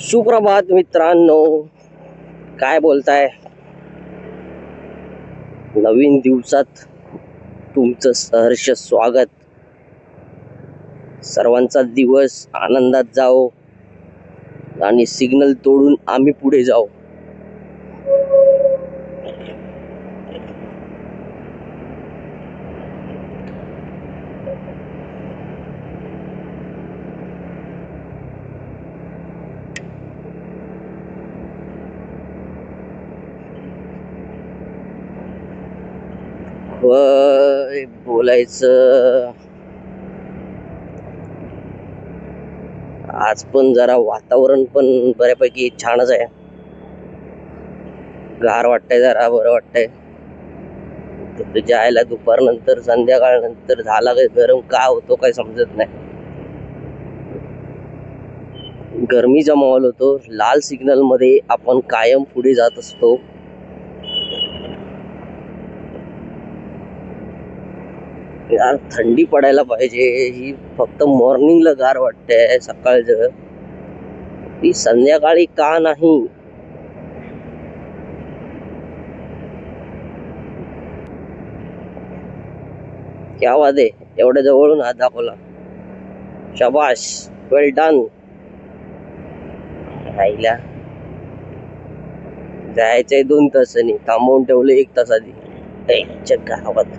सुप्रभात मित्रांनो. काय बोलताय? नवीन दिवसात तुमचं सहर्ष स्वागत. सर्वांचा दिवस आनंदात जाओ आणि सिग्नल तोडून आम्ही पुढे जाऊ वय बोलायचं. आज पण जरा वातावरण पण बऱ्यापैकी छानच आहे. गार वाटतंय जरा बरं वाटतंय. तिथं जायला दुपार नंतर संध्याकाळ नंतर झाला काय गरम का होतो काय समजत नाही. गरमीचा माहोल होतो लाल सिग्नलमध्ये आपण कायम पुढे जात असतो. यार थंडी पडायला पाहिजे. ही फक्त मॉर्निंगला गार वाटते सकाळचं ती संध्याकाळी का नाही? क्या वादे? एवढ्या जवळून हात दाखवला. शबाश वेल डन राहिल्या. जायचंय दोन तासांनी. थांबवून ठेवलं एक तास आधी. ए, च्या गावात.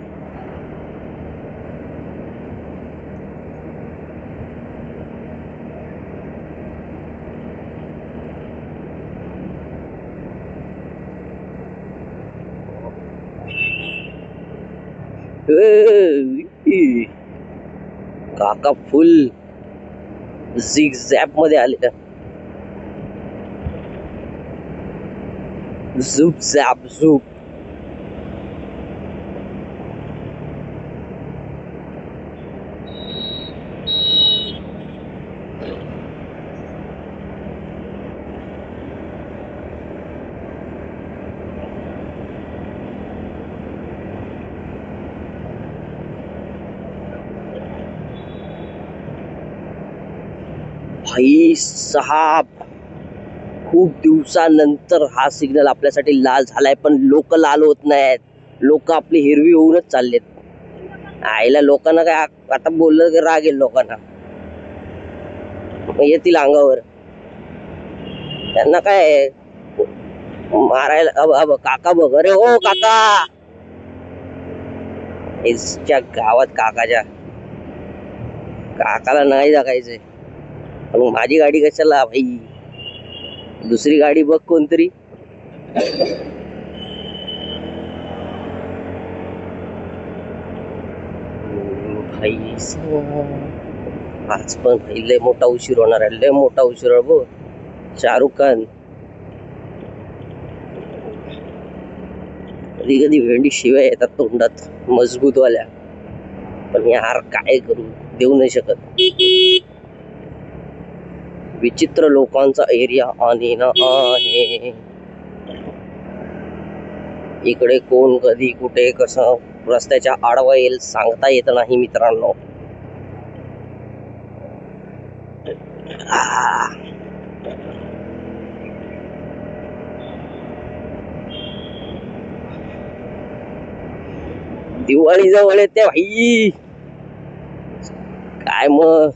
काका फुल झिग झॅपमध्ये आले. का झुप झॅप झुप भाई साहब खूप दिवसानंतर हा सिग्नल आपल्यासाठी लाल झालाय पण लोक लाल होत नाहीत. लोक आपली हिरवी होऊनच चाललेत. आईला लोकांना काय आता बोललं की राग येईल लोकांना. येतील अंगावर. त्यांना काय आहे? मारायला अब अब काका बघ. अरे हो काका! गावात काकाच्या. काकाला नाही जगायचंय मग माझी गाडी कशाला? भाई दुसरी गाडी बघ कोणतरी. भाई आज पण भाई लय मोठा उशीर होणार आहे लय मोठा उशीर बघ. शाहरुख खान. कधी कधी भेंडी शिवाय येतात तोंडात मजबूत वाल्या पण यार काय करू देऊ नाही शकत. विचित्र लोकांचा एरिया आणि ना आहे. इकडे कोण कधी कुठे कसं रस्त्याच्या आडवा येईल सांगता येत नाही मित्रांनो. दिवाळी जवळ येते भाई. काय मग?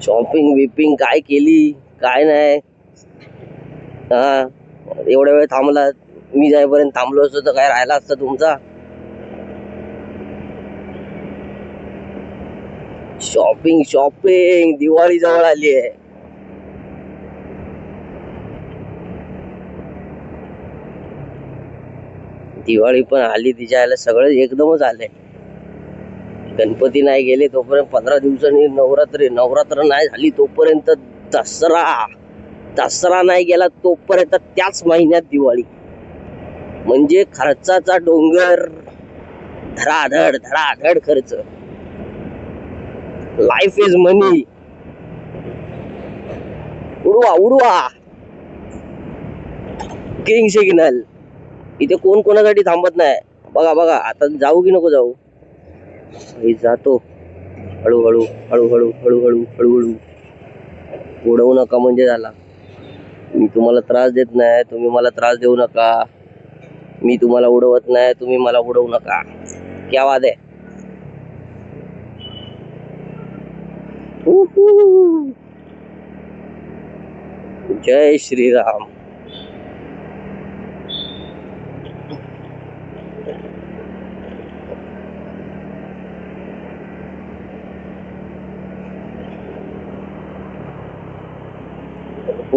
शॉपिंग विपिंग काय केली काय नाही. हा एवढ्या वेळ थांबला. मी जाईपर्यंत थांबलो असतो तर काय राहिला असतं तुमचा? शॉपिंग शॉपिंग दिवाळी जवळ आली आहे. दिवाळी पण आली तिच्या आल्या सगळं एकदमच आलंय. गणपती नाही गेले तोपर्यंत पंधरा दिवसांनी नवरात्री नवरात्र नाही झाली तोपर्यंत दसरा. दसरा नाही गेला तोपर्यंत त्याच महिन्यात दिवाळी. म्हणजे खर्चाचा डोंगर. धडाधड धडाधड खर्च. लाईफ इज मनी उडवा उडवा. किंग सिग्नल इथे कोण कोणासाठी थांबत नाही. बघा बघा. आता जाऊ की नको जाऊ? मी जातो. हळूहळू हळूहळू हळूहळू हळूहळू. उडवू नका म्हणजे झाला. मी तुम्हाला त्रास देत नाही तुम्ही मला त्रास देऊ नका. मी तुम्हाला उडवत नाही तुम्ही मला उडवू नका. क्या वाद आहे? जय श्रीराम.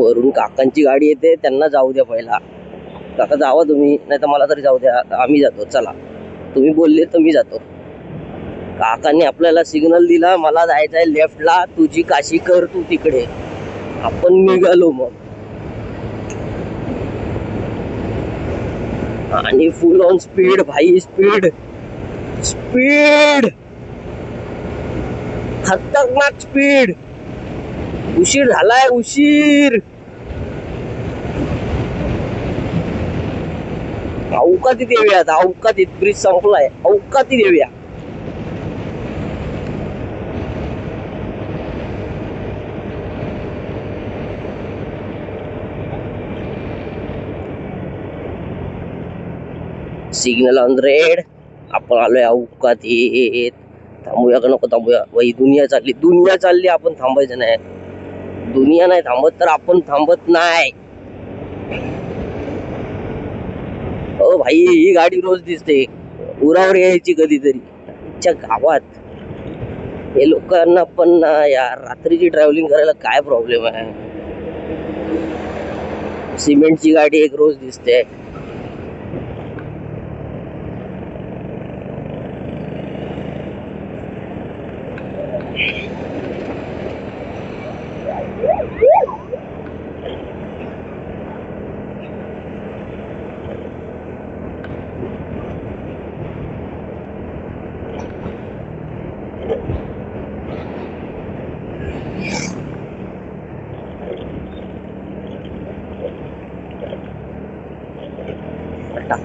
वरून काकांची गाडी येते त्यांना जाऊ द्या पहिला. काका जावा तुम्ही नाही तर मला तरी जाऊ द्या. आम्ही जातो. चला. तुम्ही बोलले तर मी जातो. काकांनी आपल्याला सिग्नल दिला मला जायचं आहे लेफ्टला तुझी काशी कर तू तिकडे. आपण निघालो मग. आणि फुल ऑन स्पीड भाई स्पीड स्पीड खतरनाक स्पीड उशीर झालाय उशीर. अवकाती देऊया आता. अवकातीत ब्रिज संपलाय. अवकाती देऊया. सिग्नल ऑन रेड आपण आलोय अवकातीत थांबूया का नको? थांबूया. वही दुनिया चालली. दुनिया चालली. आपण थांबायचं नाही. दुनिया नाही थांबत तर आपण थांबत नाही. ओ भाई ही गाडी रोज दिसते. उरावर यायची कधीतरी. च्या गावात हे लोकांना पण ना यार रात्रीची ट्रॅव्हलिंग करायला काय प्रॉब्लेम आहे? सिमेंटची गाडी एक रोज दिसते.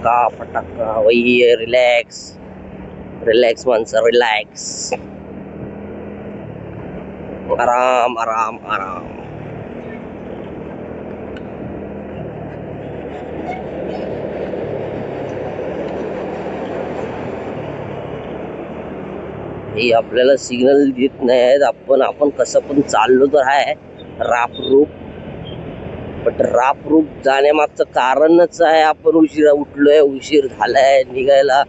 फटाका फटाका वही रिलॅक्स रिलॅक्स माणसं रिलॅक्स आराम आराम आराम. हे आपल्याला सिग्नल देत नाही आपण आपण कसं पण चाललो तर आहे रापरूप बट रापरूप जाण्यामागचं कारणच आहे आपण उशिरा उठलोय उशीर झालाय निघायला.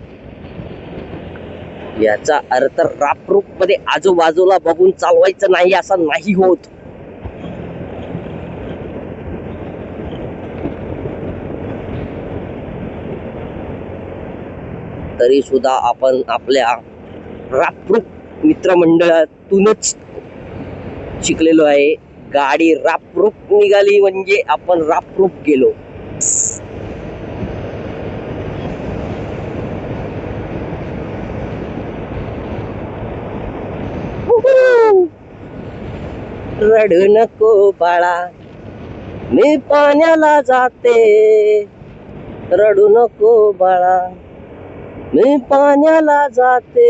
याचा अर्थ रापरूपमध्ये आजूबाजूला बघून चालवायचं नाही असं नाही होत. तरी सुद्धा आपण आपल्या रापरूप मित्रमंडळातूनच शिकलेलो आहे. गाडी रापरूप निघाली म्हणजे आपण रापरूप गेलो. रडू नको बाळा मी पाण्याला जाते. रडू नको बाळा मी पाण्याला जाते.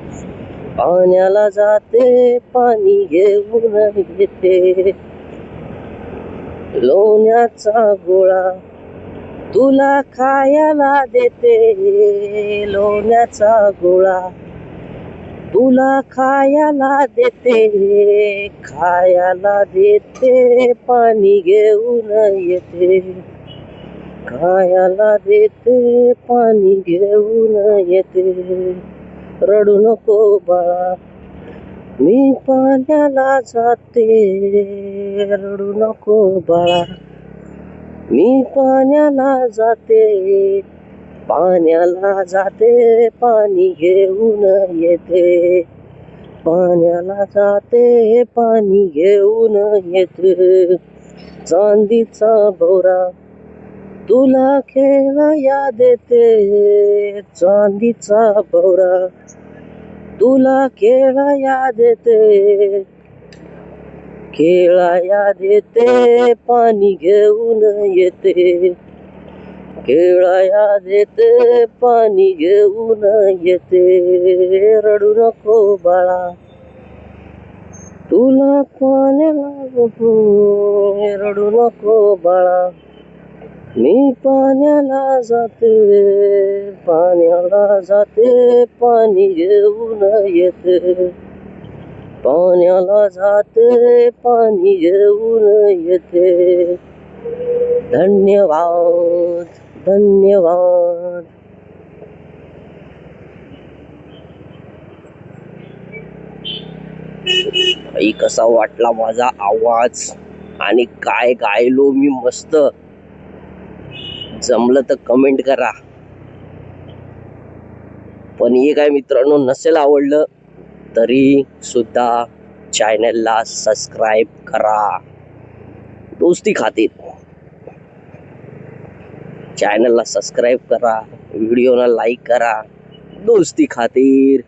पाण्याला जाते पाणी घेऊन घेते लोण्याचा गोळा तुला खायला देते. लोण्याचा गोळा तुला खायला देते. खायला देते पाणी घेऊन येते. खायला देते पाणी घेऊन येते. रडू नको बाळा. मी पाण्याला जाते. रडू नको बाळा. मी पाण्याला जाते. पाण्याला जाते. पाणी घेऊन येते. पाण्याला जाते. पाणी घेऊन येते. चांदीचा भोरा तुला खेळ या देते चांदीचा भवरा. तुला खेळ याद येते खेळा याद पाणी घेऊन येते. खेळा देते पाणी घेऊन येते. रडू नको बाळा तुला पाण्याला रडू नको बाळा. मी पाण्याला जाते पाण्याला जाते पाणी घेऊन येते. पाण्याला जाते पाणी घेऊन येते. धन्यवाद धन्यवाद. आई कसा वाटला माझा आवाज? आणि काय गायलो मी मस्त. जमलं तर कमेंट करा. पण हे काय मित्रांनो नसेल आवडलं तरी सुद्धा चॅनलला सबस्क्राईब करा. दोस्ती खातीर चॅनलला सबस्क्राईब करा व्हिडिओला लाईक करा. दोस्ती खातीर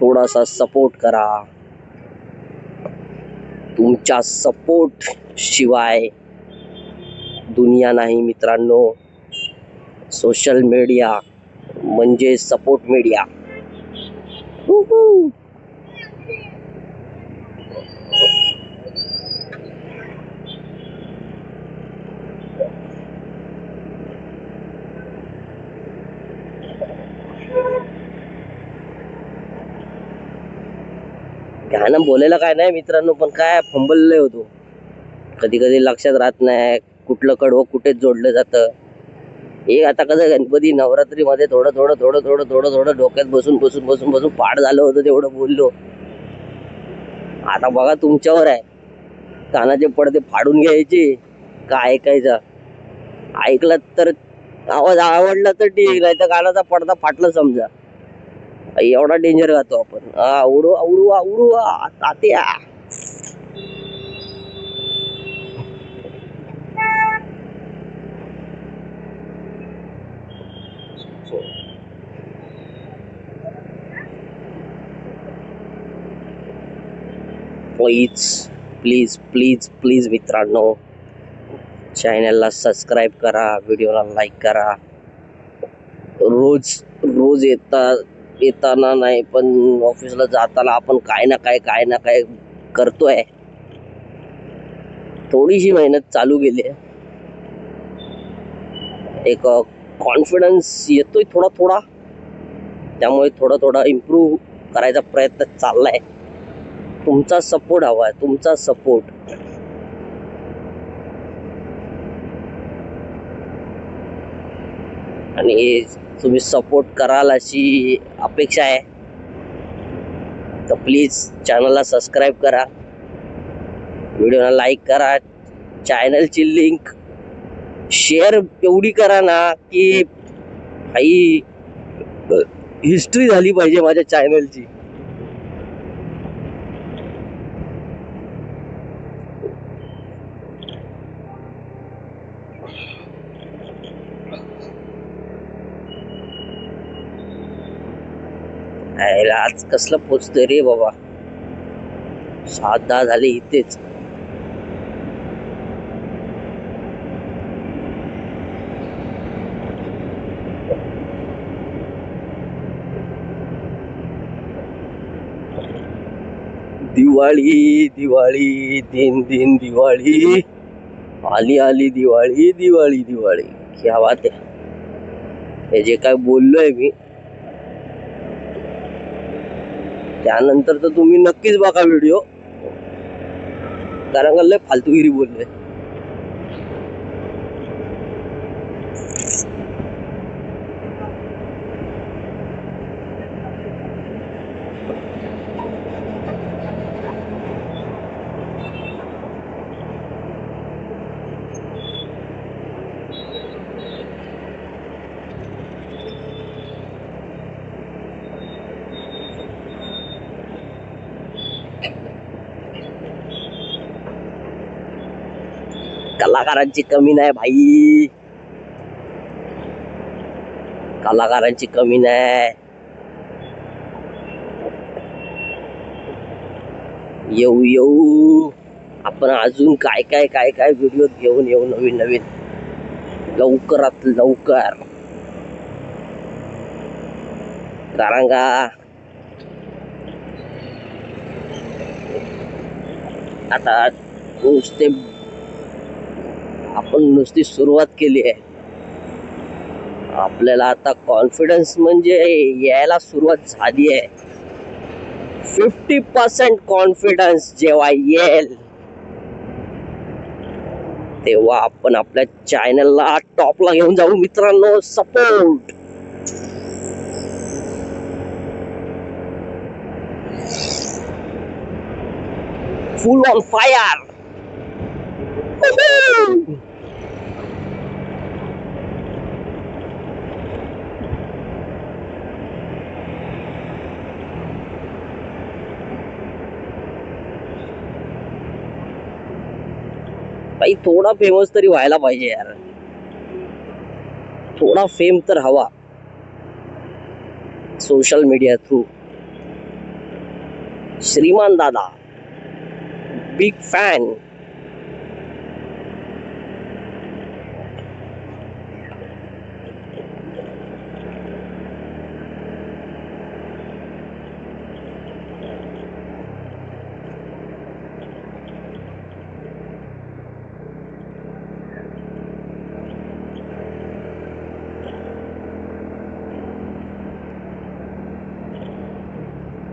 थोडासा सपोर्ट करा. तुमच्या सपोर्ट शिवाय दुनिया नाही मित्रांनो. सोशल मीडिया म्हणजे सपोर्ट मीडिया गाणं बोलायला काय नाही मित्रांनो पण काय फंबलले होतो. कधी कधी लक्षात राहत नाही. कुठलं कडवं कुठेच जोडलं जातं? हे आता कसं गणपती नवरात्रीमध्ये थोडं थोडं थोडं थोडं थोडं थोडं डोक्यात बसून बसून बसून बसून पाड झालं होतं तेवढं बोललो. आता बघा तुमच्यावर आहे. कानाचे पडदे फाडून घ्यायचे. का ऐकायचं? ऐकलं तर आवाज आवडला तर ठीक नाही तर कानाचा पडदा फाटला समजा. एवढा डेंजर गातो आपण. आवडू आवडू आवडू उडू प्लीज प्लीज प्लीज प्लीज मित्रांनो. चॅनलला सबस्क्राईब करा व्हिडिओला लाईक करा. रोज रोज येता येताना नाही पण ऑफिसला जाताना आपण काय ना काय काय ना काय करतोय. थोडीशी मेहनत चालू गेली आहे. एक कॉन्फिडन्स येतोय थोडा थोडा त्यामुळे थोडा थोडा इम्प्रूव्ह करायचा प्रयत्न चाललाय. तुमचा सपोर्ट हवा आहे तुमचा सपोर्ट आणि तुम्ही सपोर्ट कराल अशी अपेक्षा आहे. तर प्लीज चॅनलला सबस्क्राईब करा. व्हिडिओला लाईक करा. चॅनलची लिंक शेअर एवढी करा ना की काही हिस्ट्री झाली पाहिजे माझ्या चॅनलची यायला आज कसलं पोचतोय रे बाबा. सात दहा झाले इथेच. दिवाळी दिवाळी दिन दिन दिवाळी. आली आली दिवाळी दिवाळी दिवाळी. क्या बात आहे. हे जे काय बोललोय मी त्यानंतर तर तुम्ही नक्कीच बघा व्हिडिओ. कारण का लय फालतूगिरी बोलले. कलाकारांची कमी नाही भाई. कलाकारांची कमी नाही. येऊ येऊ. आपण अजून काय काय काय काय व्हिडिओ घेऊन येऊ नवीन नवीन. लवकरात लवकर. कारण का आता नुसते आपण नुसती सुरुवात केली आहे. आपल्याला आता कॉन्फिडन्स म्हणजे यायला सुरुवात झाली आहे. फिफ्टी पर्सेंट कॉन्फिडन्स जेव्हा येईल तेव्हा आपण आपल्या चॅनलला टॉपला घेऊन जाऊ मित्रांनो सपोर्ट फुल ऑन फायर भाई थोडा फेमस तरी व्हायला पाहिजे यार. थोडा फेम तर हवा. सोशल मीडिया थ्रू श्रीमान दादा बिग फॅन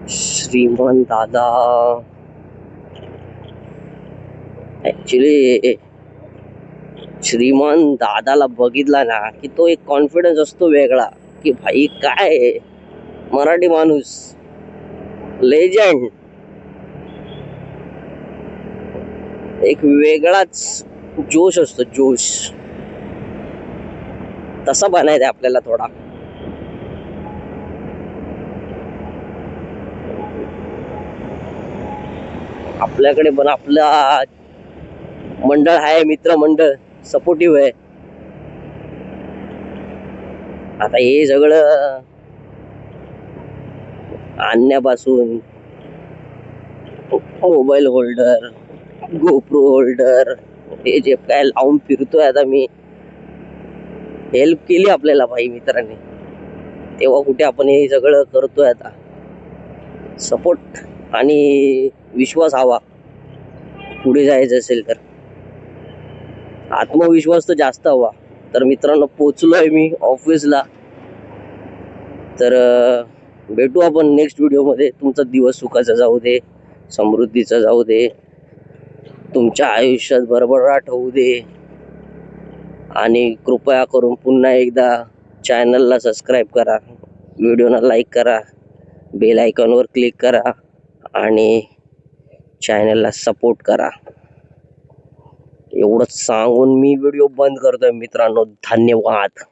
श्रीमान दादा ऍक्च्युली श्रीमान दादाला बघितला ना की तो एक कॉन्फिडन्स असतो वेगळा की भाई काय मराठी माणूस लेजंड एक वेगळाच जोश असतो जोश. तसा बनायचा आपल्याला थोडा. आपल्याकडे पण आपला मंडळ आहे मित्र मंडळ सपोर्टिव्ह आहे. आता हे सगळं आणण्यापासून मोबाईल होल्डर गोप्रो होल्डर हे जे काय लावून फिरतोय आता मी हेल्प केली आपल्याला भाई मित्रांनी. तेव्हा कुठे आपण हे सगळं करतोय आता. सपोर्ट आणि विश्वास हवा. पुढे जायचं असेल तर. आत्मविश्वास तर जास्त हवा. तर मित्रांनो पोचलोय मी ऑफिसला तर भेटू आपण नेक्स्ट व्हिडिओमध्ये तुमचा दिवस सुखाचा जाऊ दे समृद्धीचा जाऊ दे तुमच्या आयुष्यात भरभराट होऊ दे. आणि कृपया करून पुन्हा एकदा चॅनलला सबस्क्राईब करा. व्हिडिओला लाईक करा. बेल आयकॉनवर क्लिक करा. आणि चॅनलला सपोर्ट करा. एवढंच सांगून मी व्हिडिओ बंद करतोय मित्रांनो. धन्यवाद.